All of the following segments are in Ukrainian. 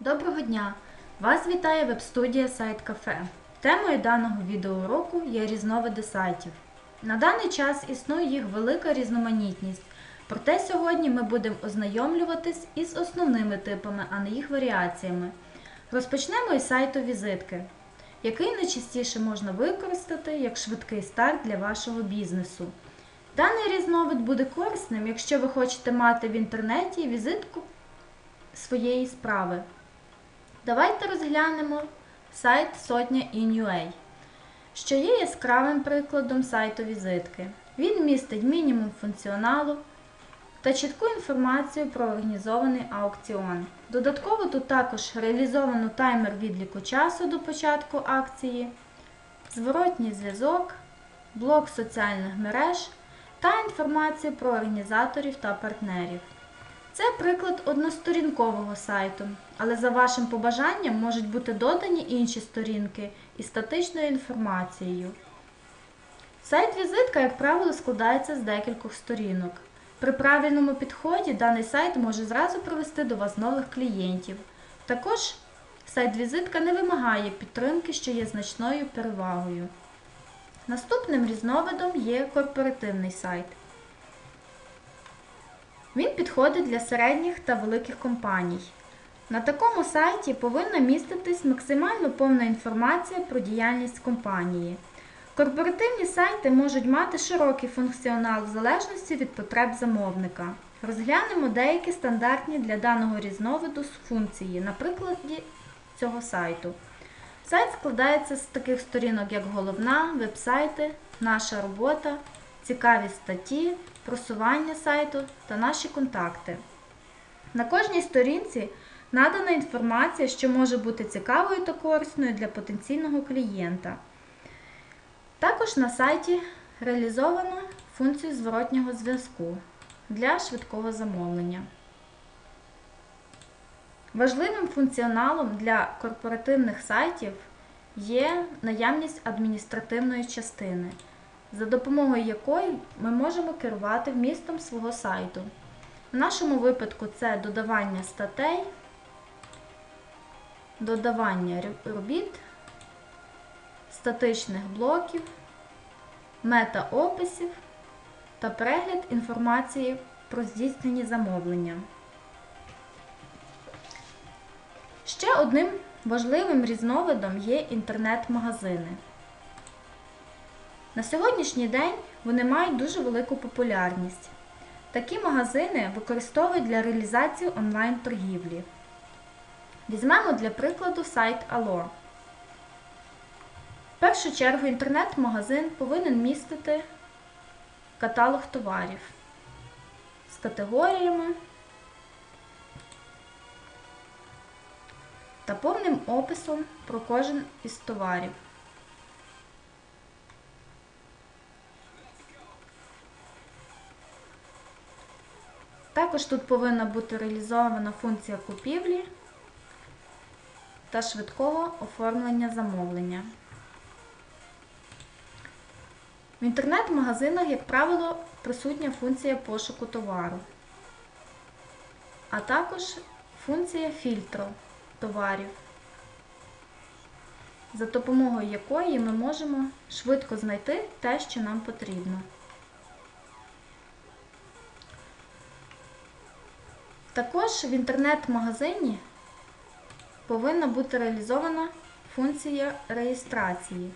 Доброго дня! Вас вітає веб-студія Сайт Кафе. Темою даного відеоуроку є різновиди сайтів. На даний час існує їх велика різноманітність, проте сьогодні ми будемо ознайомлюватись із основними типами, а не їх варіаціями. Розпочнемо із сайту візитки, який найчастіше можна використати як швидкий старт для вашого бізнесу. Даний різновид буде корисним, якщо ви хочете мати в інтернеті візитку своєї справи. Давайте розглянемо сайт Сотня in.ua, що є яскравим прикладом сайту візитки. Він містить мінімум функціоналу та чітку інформацію про організований аукціон. Додатково тут також реалізовано таймер відліку часу до початку акції, зворотній зв'язок, блок соціальних мереж та інформацію про організаторів та партнерів. Це приклад односторінкового сайту, але за вашим побажанням можуть бути додані інші сторінки із статичною інформацією. Сайт-візитка, як правило, складається з декількох сторінок. При правильному підході даний сайт може зразу привести до вас нових клієнтів. Також сайт-візитка не вимагає підтримки, що є значною перевагою. Наступним різновидом є корпоративний сайт. Він підходить для середніх та великих компаній. На такому сайті повинна міститись максимально повна інформація про діяльність компанії. Корпоративні сайти можуть мати широкий функціонал в залежності від потреб замовника. Розглянемо деякі стандартні для даного різновиду функції, на прикладі цього сайту. Сайт складається з таких сторінок, як головна, веб-сайти, наша робота, цікаві статті, просування сайту та наші контакти. На кожній сторінці надана інформація, що може бути цікавою та корисною для потенційного клієнта. Також на сайті реалізовано функцію зворотнього зв'язку для швидкого замовлення. Важливим функціоналом для корпоративних сайтів є наявність адміністративної частини, за допомогою якої ми можемо керувати вмістом свого сайту. В нашому випадку це додавання статей, додавання робіт, статичних блоків, мета-описів та перегляд інформації про здійснені замовлення. Ще одним важливим різновидом є інтернет-магазини. На сьогоднішній день вони мають дуже велику популярність. Такі магазини використовують для реалізації онлайн-торгівлі. Візьмемо для прикладу сайт Allo. В першу чергу інтернет-магазин повинен містити каталог товарів з категоріями та повним описом про кожен із товарів. Також тут повинна бути реалізована функція купівлі та швидкого оформлення замовлення. В інтернет-магазинах, як правило, присутня функція пошуку товару, а також функція фільтру товарів, за допомогою якої ми можемо швидко знайти те, що нам потрібно. Також в інтернет-магазині повинна бути реалізована функція реєстрації.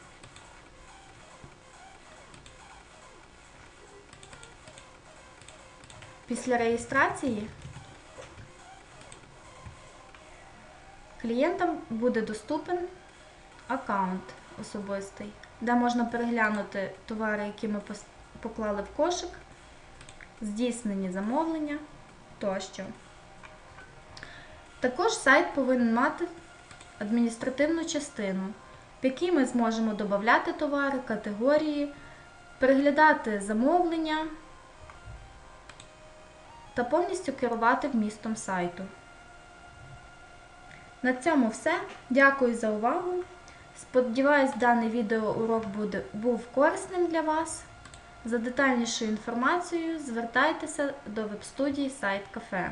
Після реєстрації клієнтам буде доступен аккаунт особистий, де можна переглянути товари, які ми поклали в кошик, здійснені замовлення тощо. Також сайт повинен мати адміністративну частину, в якій ми зможемо додати товари, категорії, переглядати замовлення та повністю керувати вмістом сайту. На цьому все. Дякую за увагу. Сподіваюсь, даний відеоурок був корисним для вас. За детальнішою інформацією звертайтеся до веб-студії Сайт Кафе.